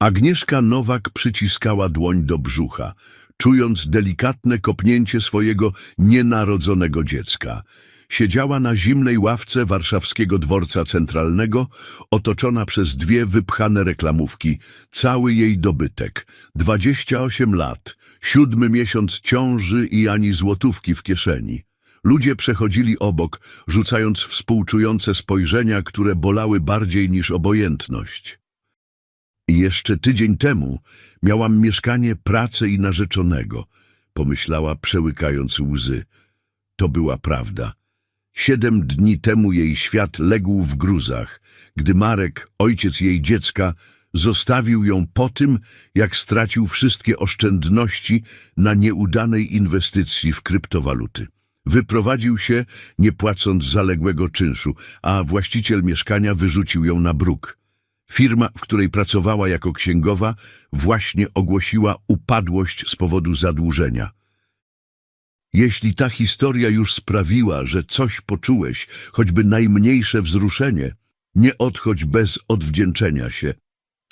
Agnieszka Nowak przyciskała dłoń do brzucha, czując delikatne kopnięcie swojego nienarodzonego dziecka. Siedziała na zimnej ławce warszawskiego dworca centralnego, otoczona przez dwie wypchane reklamówki, cały jej dobytek. 28 lat, siódmy miesiąc ciąży i ani złotówki w kieszeni. Ludzie przechodzili obok, rzucając współczujące spojrzenia, które bolały bardziej niż obojętność. Jeszcze tydzień temu miałam mieszkanie, pracę i narzeczonego, pomyślała, przełykając łzy. To była prawda. Siedem dni temu jej świat legł w gruzach, gdy Marek, ojciec jej dziecka, zostawił ją po tym, jak stracił wszystkie oszczędności na nieudanej inwestycji w kryptowaluty. Wyprowadził się, nie płacąc zaległego czynszu, a właściciel mieszkania wyrzucił ją na bruk. Firma, w której pracowała jako księgowa, właśnie ogłosiła upadłość z powodu zadłużenia. Jeśli ta historia już sprawiła, że coś poczułeś, choćby najmniejsze wzruszenie, nie odchodź bez odwdzięczenia się.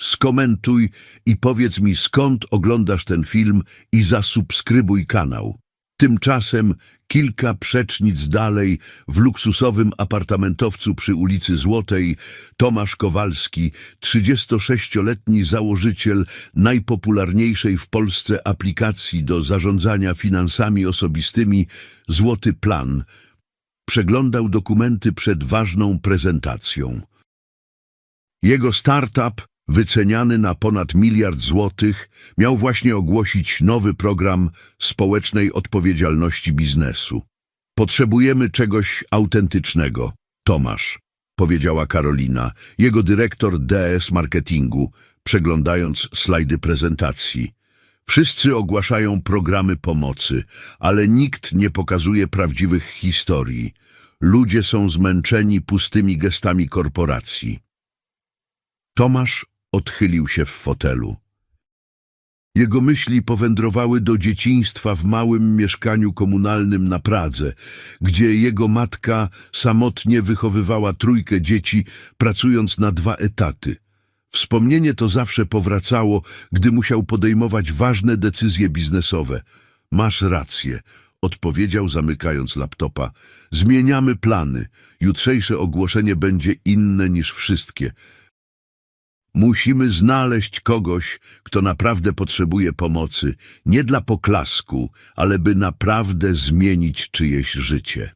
Skomentuj i powiedz mi, skąd oglądasz ten film i zasubskrybuj kanał. Tymczasem kilka przecznic dalej, w luksusowym apartamentowcu przy ulicy Złotej, Tomasz Kowalski, 36-letni założyciel najpopularniejszej w Polsce aplikacji do zarządzania finansami osobistymi Złoty Plan, przeglądał dokumenty przed ważną prezentacją. Jego startup, wyceniany na ponad miliard złotych, miał właśnie ogłosić nowy program społecznej odpowiedzialności biznesu. Potrzebujemy czegoś autentycznego, Tomasz, powiedziała Karolina, jego dyrektor DS Marketingu, przeglądając slajdy prezentacji. Wszyscy ogłaszają programy pomocy, ale nikt nie pokazuje prawdziwych historii. Ludzie są zmęczeni pustymi gestami korporacji. Tomasz odchylił się w fotelu. Jego myśli powędrowały do dzieciństwa w małym mieszkaniu komunalnym na Pradze, gdzie jego matka samotnie wychowywała trójkę dzieci, pracując na dwa etaty. Wspomnienie to zawsze powracało, gdy musiał podejmować ważne decyzje biznesowe. Masz rację, odpowiedział zamykając laptopa. Zmieniamy plany. Jutrzejsze ogłoszenie będzie inne niż wszystkie. Musimy znaleźć kogoś, kto naprawdę potrzebuje pomocy, nie dla poklasku, ale by naprawdę zmienić czyjeś życie.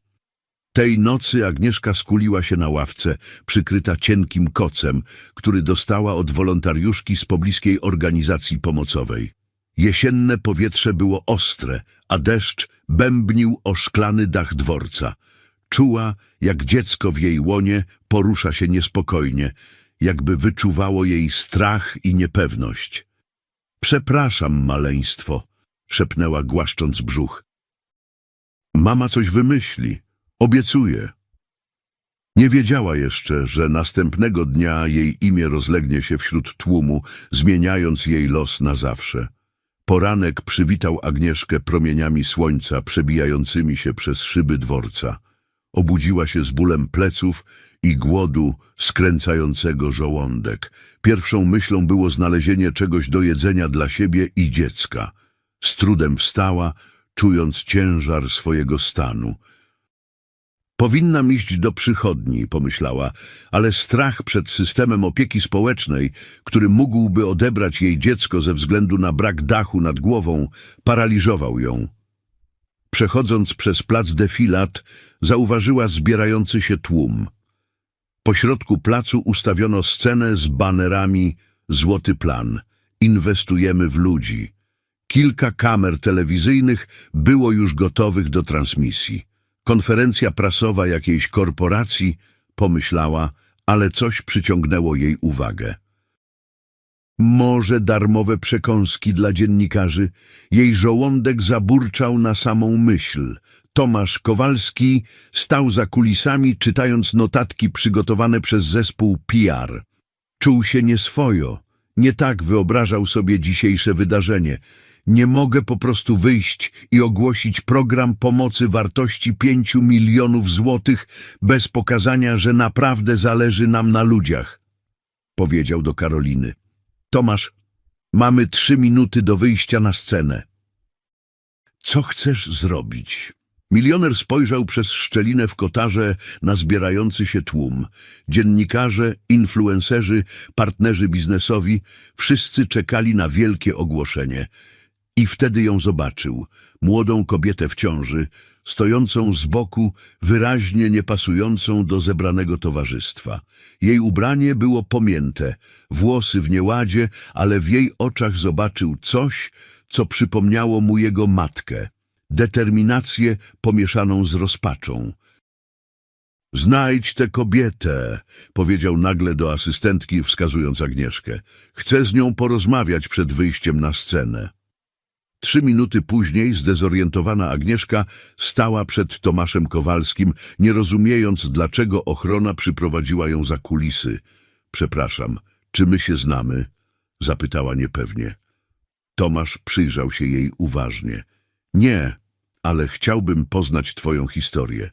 Tej nocy Agnieszka skuliła się na ławce, przykryta cienkim kocem, który dostała od wolontariuszki z pobliskiej organizacji pomocowej. Jesienne powietrze było ostre, a deszcz bębnił o szklany dach dworca. Czuła, jak dziecko w jej łonie porusza się niespokojnie, jakby wyczuwało jej strach i niepewność. Przepraszam, maleństwo, szepnęła głaszcząc brzuch. Mama coś wymyśli, obiecuję. Nie wiedziała jeszcze, że następnego dnia jej imię rozlegnie się wśród tłumu, zmieniając jej los na zawsze. Poranek przywitał Agnieszkę promieniami słońca przebijającymi się przez szyby dworca. Obudziła się z bólem pleców i głodu skręcającego żołądek. Pierwszą myślą było znalezienie czegoś do jedzenia dla siebie i dziecka. Z trudem wstała, czując ciężar swojego stanu. Powinnam iść do przychodni, pomyślała, ale strach przed systemem opieki społecznej, który mógłby odebrać jej dziecko ze względu na brak dachu nad głową, paraliżował ją. Przechodząc przez plac defilat, zauważyła zbierający się tłum. Po środku placu ustawiono scenę z banerami Złoty Plan. Inwestujemy w ludzi. Kilka kamer telewizyjnych było już gotowych do transmisji. Konferencja prasowa jakiejś korporacji, pomyślała, ale coś przyciągnęło jej uwagę. Może darmowe przekąski dla dziennikarzy. Jej żołądek zaburczał na samą myśl. Tomasz Kowalski stał za kulisami, czytając notatki przygotowane przez zespół PR. Czuł się nieswojo. Nie tak wyobrażał sobie dzisiejsze wydarzenie. Nie mogę po prostu wyjść i ogłosić program pomocy wartości pięciu milionów złotych bez pokazania, że naprawdę zależy nam na ludziach, powiedział do Karoliny. Tomasz Mamy trzy minuty do wyjścia na scenę. Co chcesz zrobić? Milioner spojrzał przez szczelinę w kotarze na zbierający się tłum. Dziennikarze, influencerzy, partnerzy biznesowi, wszyscy czekali na wielkie ogłoszenie. I wtedy ją zobaczył, młodą kobietę w ciąży, stojącą z boku, wyraźnie niepasującą do zebranego towarzystwa. Jej ubranie było pomięte, włosy w nieładzie, ale w jej oczach zobaczył coś, co przypomniało mu jego matkę. Determinację pomieszaną z rozpaczą. Znajdź tę kobietę, powiedział nagle do asystentki, wskazując Agnieszkę. Chcę z nią porozmawiać przed wyjściem na scenę. Trzy minuty później zdezorientowana Agnieszka stała przed Tomaszem Kowalskim, nie rozumiejąc, dlaczego ochrona przyprowadziła ją za kulisy. Przepraszam, czy my się znamy? Zapytała niepewnie. Tomasz przyjrzał się jej uważnie. Nie, ale chciałbym poznać twoją historię.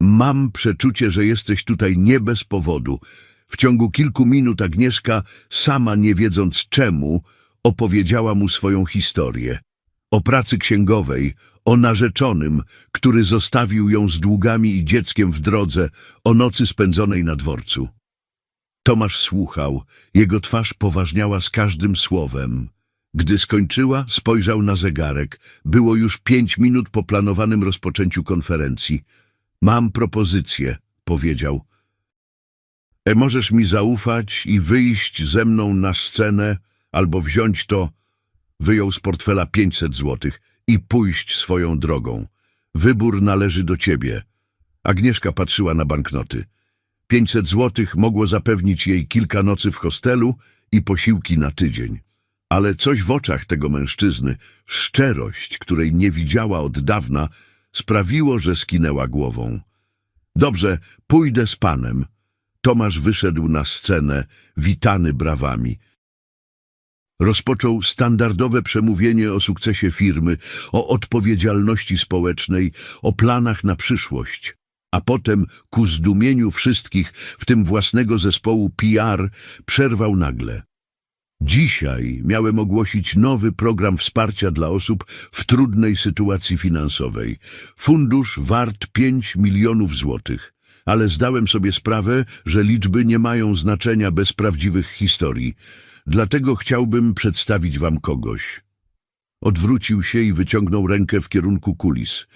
Mam przeczucie, że jesteś tutaj nie bez powodu. W ciągu kilku minut Agnieszka, sama nie wiedząc czemu, opowiedziała mu swoją historię. O pracy księgowej, o narzeczonym, który zostawił ją z długami i dzieckiem w drodze, o nocy spędzonej na dworcu. Tomasz słuchał, jego twarz poważniała z każdym słowem. Gdy skończyła, spojrzał na zegarek. Było już pięć minut po planowanym rozpoczęciu konferencji. Mam propozycję, powiedział. E, możesz mi zaufać i wyjść ze mną na scenę, albo wziąć to, wyjął z portfela pięćset złotych i pójść swoją drogą. Wybór należy do ciebie. Agnieszka patrzyła na banknoty. Pięćset złotych mogło zapewnić jej kilka nocy w hostelu i posiłki na tydzień. Ale coś w oczach tego mężczyzny, szczerość, której nie widziała od dawna, sprawiło, że skinęła głową. Dobrze, pójdę z panem. Tomasz wyszedł na scenę, witany brawami. Rozpoczął standardowe przemówienie o sukcesie firmy, o odpowiedzialności społecznej, o planach na przyszłość. A potem, ku zdumieniu wszystkich, w tym własnego zespołu PR, przerwał nagle. Dzisiaj miałem ogłosić nowy program wsparcia dla osób w trudnej sytuacji finansowej. Fundusz wart 5 milionów złotych. Ale zdałem sobie sprawę, że liczby nie mają znaczenia bez prawdziwych historii. Dlatego chciałbym przedstawić wam kogoś. Odwrócił się i wyciągnął rękę w kierunku kulis.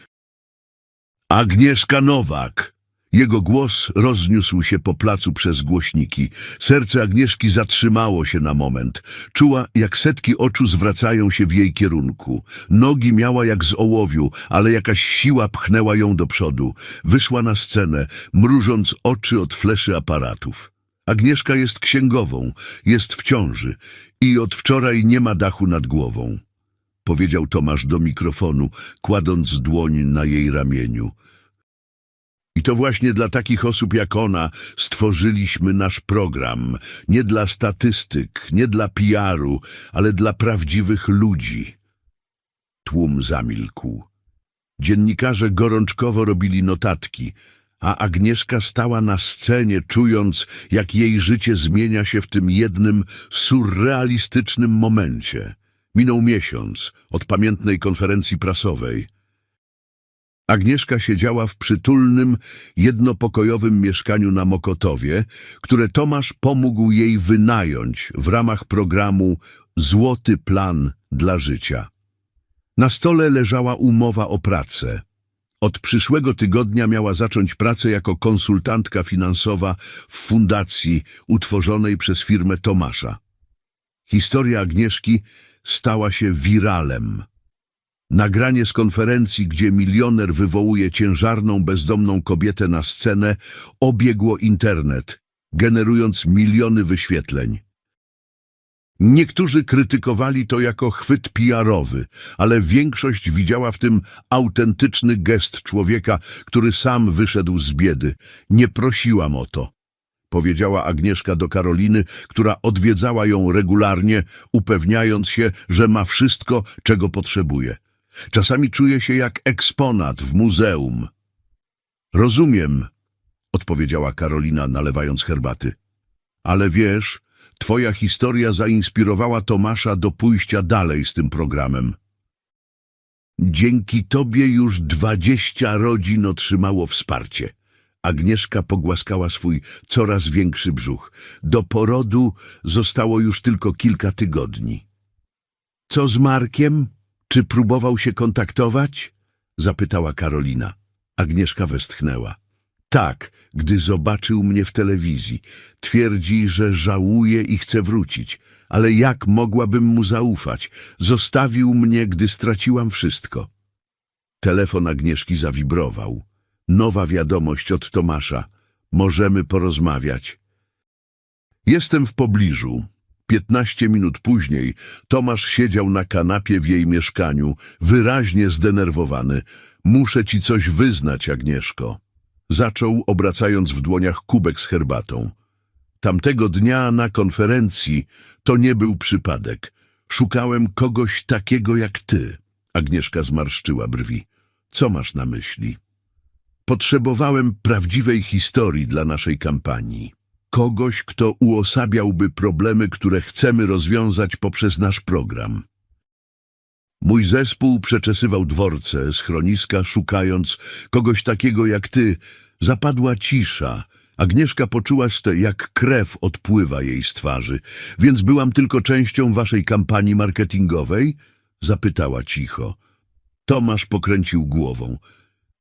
Agnieszka Nowak! Jego głos rozniósł się po placu przez głośniki. Serce Agnieszki zatrzymało się na moment. Czuła, jak setki oczu zwracają się w jej kierunku. Nogi miała jak z ołowiu, ale jakaś siła pchnęła ją do przodu. Wyszła na scenę, mrużąc oczy od fleszy aparatów. Agnieszka jest księgową, jest w ciąży i od wczoraj nie ma dachu nad głową. Powiedział Tomasz do mikrofonu, kładąc dłoń na jej ramieniu. I to właśnie dla takich osób jak ona stworzyliśmy nasz program. Nie dla statystyk, nie dla PR-u, ale dla prawdziwych ludzi. Tłum zamilkł. Dziennikarze gorączkowo robili notatki, a Agnieszka stała na scenie, czując, jak jej życie zmienia się w tym jednym surrealistycznym momencie. Minął miesiąc od pamiętnej konferencji prasowej. Agnieszka siedziała w przytulnym, jednopokojowym mieszkaniu na Mokotowie, które Tomasz pomógł jej wynająć w ramach programu Złoty Plan dla Życia. Na stole leżała umowa o pracę. Od przyszłego tygodnia miała zacząć pracę jako konsultantka finansowa w fundacji utworzonej przez firmę Tomasza. Historia Agnieszki stała się wiralem. Nagranie z konferencji, gdzie milioner wywołuje ciężarną, bezdomną kobietę na scenę, obiegło internet, generując miliony wyświetleń. Niektórzy krytykowali to jako chwyt PR-owy, ale większość widziała w tym autentyczny gest człowieka, który sam wyszedł z biedy. Nie prosiłam o to, powiedziała Agnieszka do Karoliny, która odwiedzała ją regularnie, upewniając się, że ma wszystko, czego potrzebuje. Czasami czuje się jak eksponat w muzeum. Rozumiem, odpowiedziała Karolina, nalewając herbaty. Ale wiesz, Twoja historia zainspirowała Tomasza do pójścia dalej z tym programem. Dzięki tobie już dwadzieścia rodzin otrzymało wsparcie. Agnieszka pogłaskała swój coraz większy brzuch. Do porodu zostało już tylko kilka tygodni. Co z Markiem? Czy próbował się kontaktować? Zapytała Karolina. Agnieszka westchnęła. Tak, gdy zobaczył mnie w telewizji. Twierdzi, że żałuje i chce wrócić. Ale jak mogłabym mu zaufać? Zostawił mnie, gdy straciłam wszystko. Telefon Agnieszki zawibrował. Nowa wiadomość od Tomasza. Możemy porozmawiać. Jestem w pobliżu. Piętnaście minut później Tomasz siedział na kanapie w jej mieszkaniu, wyraźnie zdenerwowany. Muszę ci coś wyznać, Agnieszko. Zaczął, obracając w dłoniach kubek z herbatą. Tamtego dnia na konferencji to nie był przypadek. Szukałem kogoś takiego jak ty. Agnieszka zmarszczyła brwi. Co masz na myśli? Potrzebowałem prawdziwej historii dla naszej kampanii. Kogoś, kto uosabiałby problemy, które chcemy rozwiązać poprzez nasz program. Mój zespół przeczesywał dworce, schroniska, szukając kogoś takiego jak ty. Zapadła cisza. Agnieszka poczuła, jak krew odpływa jej z twarzy. Więc byłam tylko częścią waszej kampanii marketingowej? Zapytała cicho. Tomasz pokręcił głową.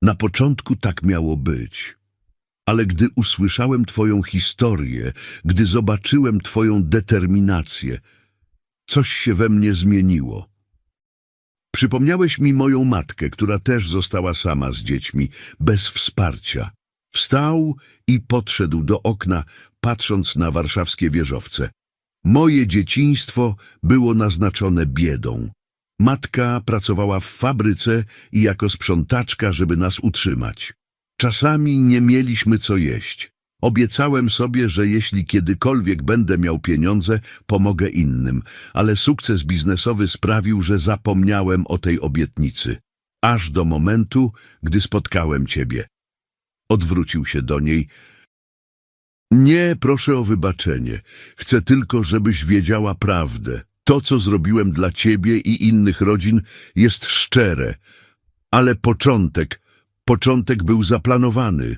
Na początku tak miało być. Ale gdy usłyszałem twoją historię, gdy zobaczyłem twoją determinację, coś się we mnie zmieniło. Przypomniałeś mi moją matkę, która też została sama z dziećmi, bez wsparcia. Wstał i podszedł do okna, patrząc na warszawskie wieżowce. Moje dzieciństwo było naznaczone biedą. Matka pracowała w fabryce i jako sprzątaczka, żeby nas utrzymać. Czasami nie mieliśmy co jeść. Obiecałem sobie, że jeśli kiedykolwiek będę miał pieniądze, pomogę innym, ale sukces biznesowy sprawił, że zapomniałem o tej obietnicy. Aż do momentu, gdy spotkałem ciebie. Odwrócił się do niej. Nie, proszę o wybaczenie. Chcę tylko, żebyś wiedziała prawdę. To, co zrobiłem dla ciebie i innych rodzin, jest szczere. Ale początek, początek był zaplanowany.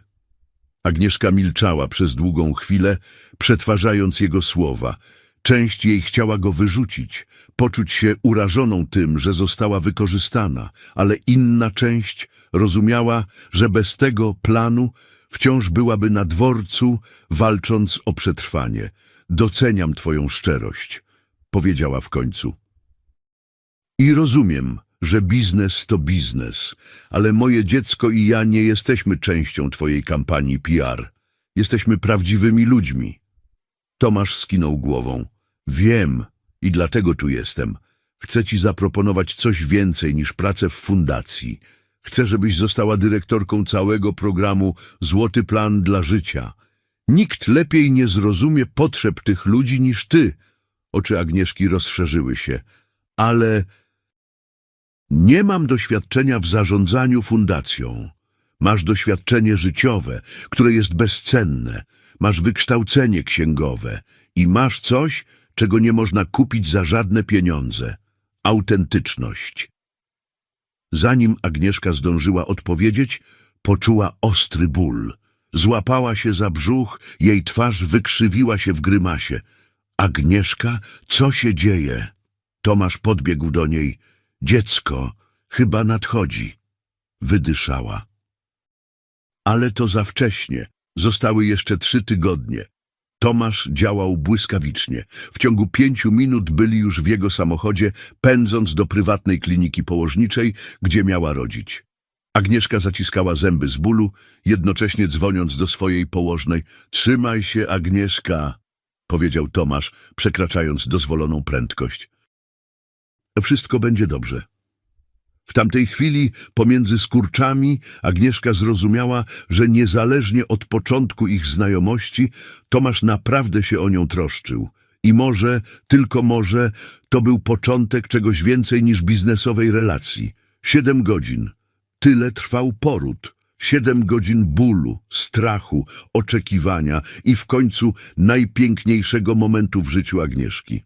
Agnieszka milczała przez długą chwilę, przetwarzając jego słowa. Część jej chciała go wyrzucić, poczuć się urażoną tym, że została wykorzystana, ale inna część rozumiała, że bez tego planu wciąż byłaby na dworcu, walcząc o przetrwanie. Doceniam twoją szczerość, powiedziała w końcu. I rozumiem, że biznes to biznes, ale moje dziecko i ja nie jesteśmy częścią twojej kampanii PR. Jesteśmy prawdziwymi ludźmi. Tomasz skinął głową. Wiem i dlatego tu jestem. Chcę ci zaproponować coś więcej niż pracę w fundacji. Chcę, żebyś została dyrektorką całego programu Złoty Plan dla Życia. Nikt lepiej nie zrozumie potrzeb tych ludzi niż ty. Oczy Agnieszki rozszerzyły się. Ale nie mam doświadczenia w zarządzaniu fundacją. Masz doświadczenie życiowe, które jest bezcenne. Masz wykształcenie księgowe i masz coś, czego nie można kupić za żadne pieniądze. Autentyczność. Zanim Agnieszka zdążyła odpowiedzieć, poczuła ostry ból. Złapała się za brzuch, jej twarz wykrzywiła się w grymasie. Agnieszka, co się dzieje? Tomasz podbiegł do niej. Dziecko, chyba nadchodzi. Wydyszała. Ale to za wcześnie. Zostały jeszcze trzy tygodnie. Tomasz działał błyskawicznie. W ciągu pięciu minut byli już w jego samochodzie, pędząc do prywatnej kliniki położniczej, gdzie miała rodzić. Agnieszka zaciskała zęby z bólu, jednocześnie dzwoniąc do swojej położnej. Trzymaj się, Agnieszka, powiedział Tomasz, przekraczając dozwoloną prędkość. Wszystko będzie dobrze. W tamtej chwili pomiędzy skurczami Agnieszka zrozumiała, że niezależnie od początku ich znajomości, Tomasz naprawdę się o nią troszczył. I może, tylko może, to był początek czegoś więcej niż biznesowej relacji. Siedem godzin. Tyle trwał poród. Siedem godzin bólu, strachu, oczekiwania i w końcu najpiękniejszego momentu w życiu Agnieszki.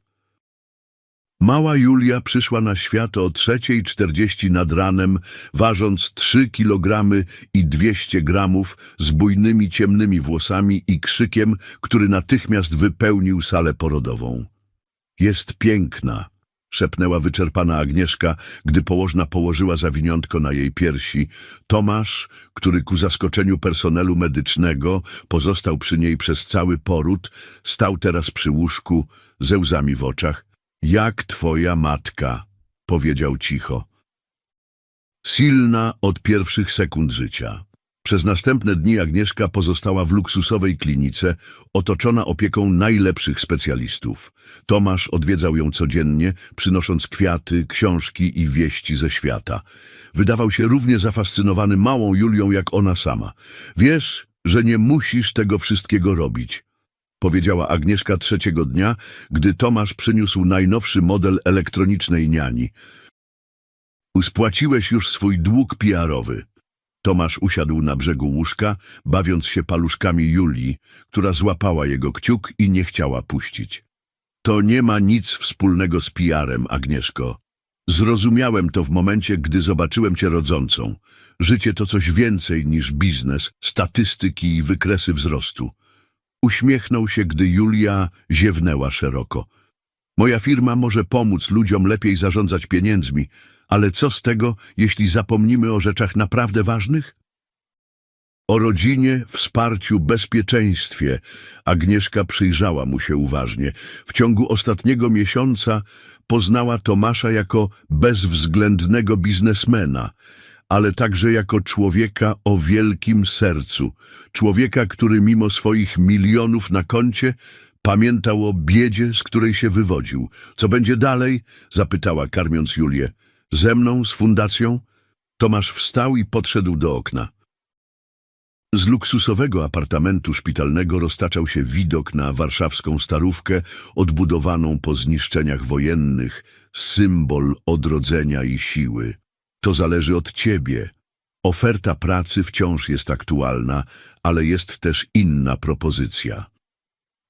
Mała Julia przyszła na świat o 3.40 nad ranem, ważąc 3 kilogramy i 200 gramów, z bujnymi ciemnymi włosami i krzykiem, który natychmiast wypełnił salę porodową. Jest piękna, szepnęła wyczerpana Agnieszka, gdy położna położyła zawiniątko na jej piersi. Tomasz, który ku zaskoczeniu personelu medycznego pozostał przy niej przez cały poród, stał teraz przy łóżku, ze łzami w oczach. Jak twoja matka, powiedział cicho. Silna od pierwszych sekund życia. Przez następne dni Agnieszka pozostała w luksusowej klinice, otoczona opieką najlepszych specjalistów. Tomasz odwiedzał ją codziennie, przynosząc kwiaty, książki i wieści ze świata. Wydawał się równie zafascynowany małą Julią jak ona sama. Wiesz, że nie musisz tego wszystkiego robić, powiedziała Agnieszka trzeciego dnia, gdy Tomasz przyniósł najnowszy model elektronicznej niani. Spłaciłeś już swój dług PR-owy. Tomasz usiadł na brzegu łóżka, bawiąc się paluszkami Julii, która złapała jego kciuk i nie chciała puścić. To nie ma nic wspólnego z PR-em, Agnieszko. Zrozumiałem to w momencie, gdy zobaczyłem cię rodzącą. Życie to coś więcej niż biznes, statystyki i wykresy wzrostu. Uśmiechnął się, gdy Julia ziewnęła szeroko. Moja firma może pomóc ludziom lepiej zarządzać pieniędzmi, ale co z tego, jeśli zapomnimy o rzeczach naprawdę ważnych? O rodzinie, wsparciu, bezpieczeństwie. Agnieszka przyjrzała mu się uważnie. W ciągu ostatniego miesiąca poznała Tomasza jako bezwzględnego biznesmena, ale także jako człowieka o wielkim sercu. Człowieka, który mimo swoich milionów na koncie pamiętał o biedzie, z której się wywodził. Co będzie dalej? zapytała, karmiąc Julię. Ze mną, z fundacją? Tomasz wstał i podszedł do okna. Z luksusowego apartamentu szpitalnego roztaczał się widok na warszawską starówkę odbudowaną po zniszczeniach wojennych, symbol odrodzenia i siły. To zależy od ciebie. Oferta pracy wciąż jest aktualna, ale jest też inna propozycja.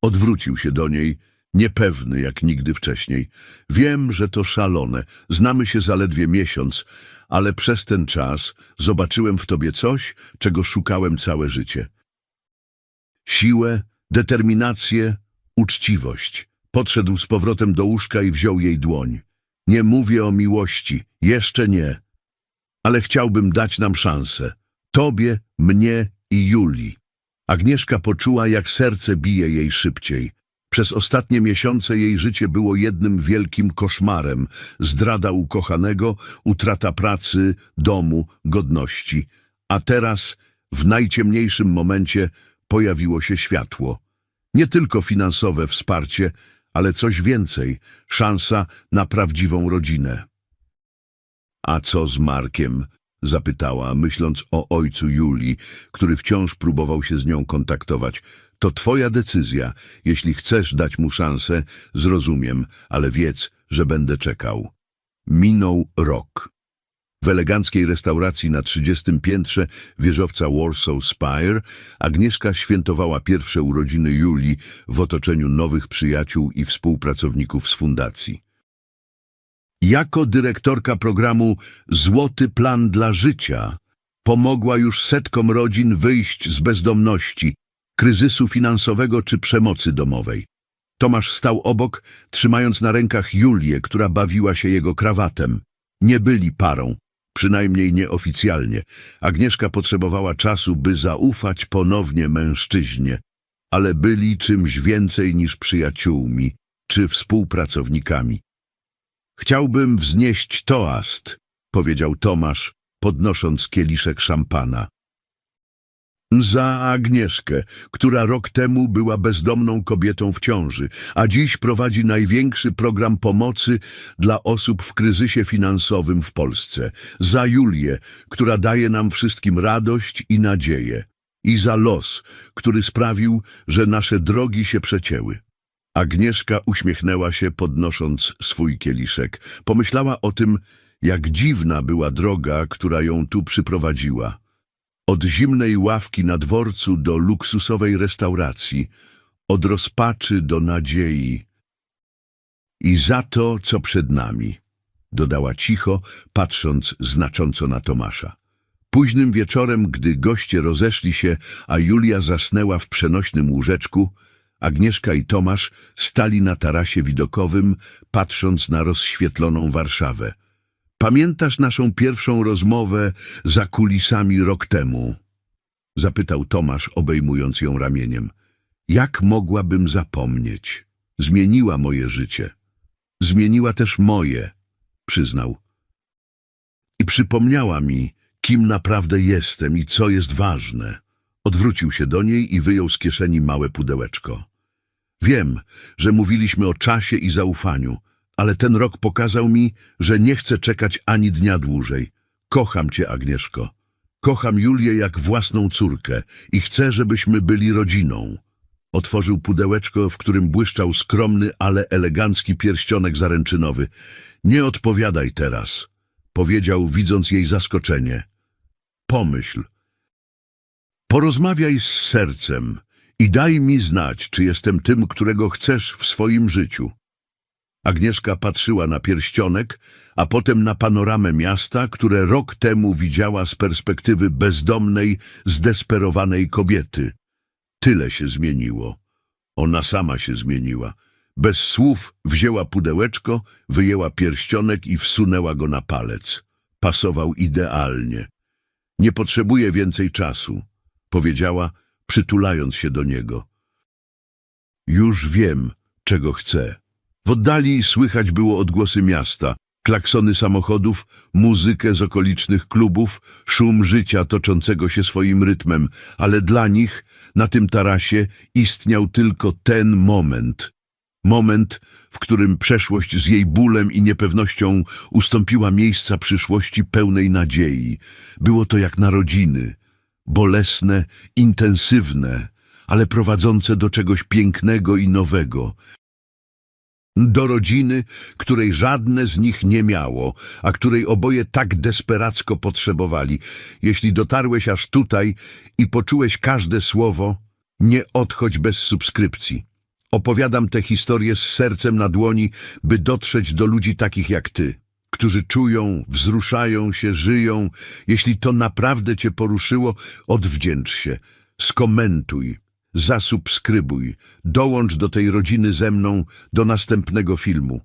Odwrócił się do niej, niepewny jak nigdy wcześniej. Wiem, że to szalone, znamy się zaledwie miesiąc, ale przez ten czas zobaczyłem w tobie coś, czego szukałem całe życie. Siłę, determinację, uczciwość. Podszedł z powrotem do łóżka i wziął jej dłoń. Nie mówię o miłości, jeszcze nie, ale chciałbym dać nam szansę. Tobie, mnie i Julii. Agnieszka poczuła, jak serce bije jej szybciej. Przez ostatnie miesiące jej życie było jednym wielkim koszmarem. Zdrada ukochanego, utrata pracy, domu, godności. A teraz, w najciemniejszym momencie, pojawiło się światło. Nie tylko finansowe wsparcie, ale coś więcej, szansa na prawdziwą rodzinę. A co z Markiem? Zapytała, myśląc o ojcu Julii, który wciąż próbował się z nią kontaktować. To twoja decyzja. Jeśli chcesz dać mu szansę, zrozumiem, ale wiedz, że będę czekał. Minął rok. W eleganckiej restauracji na 30 piętrze wieżowca Warsaw Spire Agnieszka świętowała pierwsze urodziny Julii w otoczeniu nowych przyjaciół i współpracowników z fundacji. Jako dyrektorka programu Złoty Plan dla Życia pomogła już setkom rodzin wyjść z bezdomności, kryzysu finansowego czy przemocy domowej. Tomasz stał obok, trzymając na rękach Julię, która bawiła się jego krawatem. Nie byli parą, przynajmniej nieoficjalnie. Agnieszka potrzebowała czasu, by zaufać ponownie mężczyźnie, ale byli czymś więcej niż przyjaciółmi czy współpracownikami. Chciałbym wznieść toast, powiedział Tomasz, podnosząc kieliszek szampana. Za Agnieszkę, która rok temu była bezdomną kobietą w ciąży, a dziś prowadzi największy program pomocy dla osób w kryzysie finansowym w Polsce. Za Julię, która daje nam wszystkim radość i nadzieję. I za los, który sprawił, że nasze drogi się przecięły. Agnieszka uśmiechnęła się, podnosząc swój kieliszek. Pomyślała o tym, jak dziwna była droga, która ją tu przyprowadziła. Od zimnej ławki na dworcu do luksusowej restauracji, od rozpaczy do nadziei. I za to, co przed nami, dodała cicho, patrząc znacząco na Tomasza. Późnym wieczorem, gdy goście rozeszli się, a Julia zasnęła w przenośnym łóżeczku, Agnieszka i Tomasz stali na tarasie widokowym, patrząc na rozświetloną Warszawę. Pamiętasz naszą pierwszą rozmowę za kulisami rok temu? Zapytał Tomasz, obejmując ją ramieniem. Jak mogłabym zapomnieć? Zmieniła moje życie. Zmieniła też moje, przyznał. I przypomniała mi, kim naprawdę jestem i co jest ważne. Odwrócił się do niej i wyjął z kieszeni małe pudełeczko. Wiem, że mówiliśmy o czasie i zaufaniu, ale ten rok pokazał mi, że nie chcę czekać ani dnia dłużej. Kocham cię, Agnieszko. Kocham Julię jak własną córkę i chcę, żebyśmy byli rodziną. Otworzył pudełeczko, w którym błyszczał skromny, ale elegancki pierścionek zaręczynowy. Nie odpowiadaj teraz, powiedział, widząc jej zaskoczenie. Pomyśl. Porozmawiaj z sercem i daj mi znać, czy jestem tym, którego chcesz w swoim życiu. Agnieszka patrzyła na pierścionek, a potem na panoramę miasta, które rok temu widziała z perspektywy bezdomnej, zdesperowanej kobiety. Tyle się zmieniło. Ona sama się zmieniła. Bez słów wzięła pudełeczko, wyjęła pierścionek i wsunęła go na palec. Pasował idealnie. Nie potrzebuję więcej czasu, powiedziała, przytulając się do niego. Już wiem, czego chcę. W oddali słychać było odgłosy miasta, klaksony samochodów, muzykę z okolicznych klubów, szum życia toczącego się swoim rytmem, ale dla nich na tym tarasie istniał tylko ten moment. Moment, w którym przeszłość z jej bólem i niepewnością ustąpiła miejsca przyszłości pełnej nadziei. Było to jak narodziny, bolesne, intensywne, ale prowadzące do czegoś pięknego i nowego. Do rodziny, której żadne z nich nie miało, a której oboje tak desperacko potrzebowali. Jeśli dotarłeś aż tutaj i poczułeś każde słowo, nie odchodź bez subskrypcji. Opowiadam tę historię z sercem na dłoni, by dotrzeć do ludzi takich jak ty, którzy czują, wzruszają się, żyją. Jeśli to naprawdę cię poruszyło, odwdzięcz się, skomentuj, zasubskrybuj, dołącz do tej rodziny ze mną do następnego filmu.